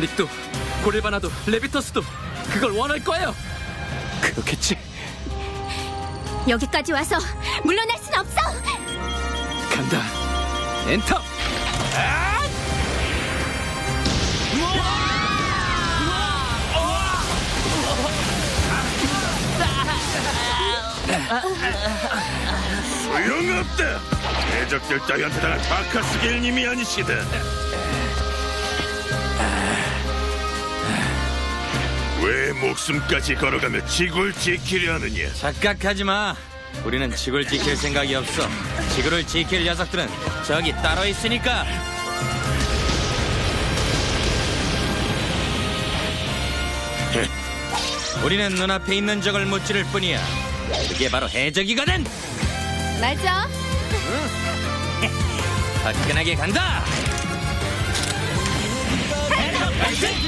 닉도 고릴바나도 레비터스도 그걸 원할 거예요. 그렇겠지. 여기까지 와서 물러날 순 없어. 간다. 엔터. 소용없다. 대적들 따위한테 당한 바카스겔님이 아니시다. 목숨까지 걸어가며 지구를 지키려 하느냐? 착각하지 마. 우리는 지구를 지킬 생각이 없어. 지구를 지킬 녀석들은 저기 따로 있으니까. 우리는 눈앞에 있는 적을 무찌를 뿐이야. 그게 바로 해적이거든. 맞아. 화끈하게 간다.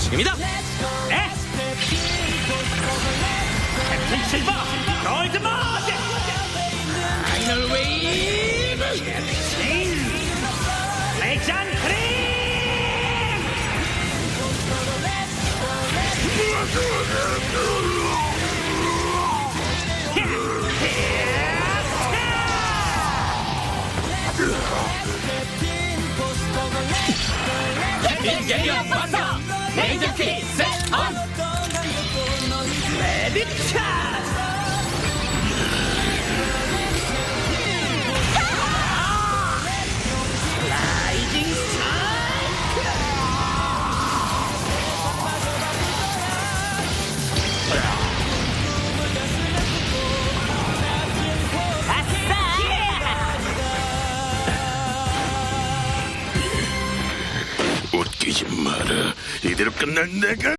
지금이다. 캡틴 실버 골드 모드. 파이널 웨이브. 레전 크림. 인게리어 버터 레이저 키 웃기지 마라. 이대로 끝날 내가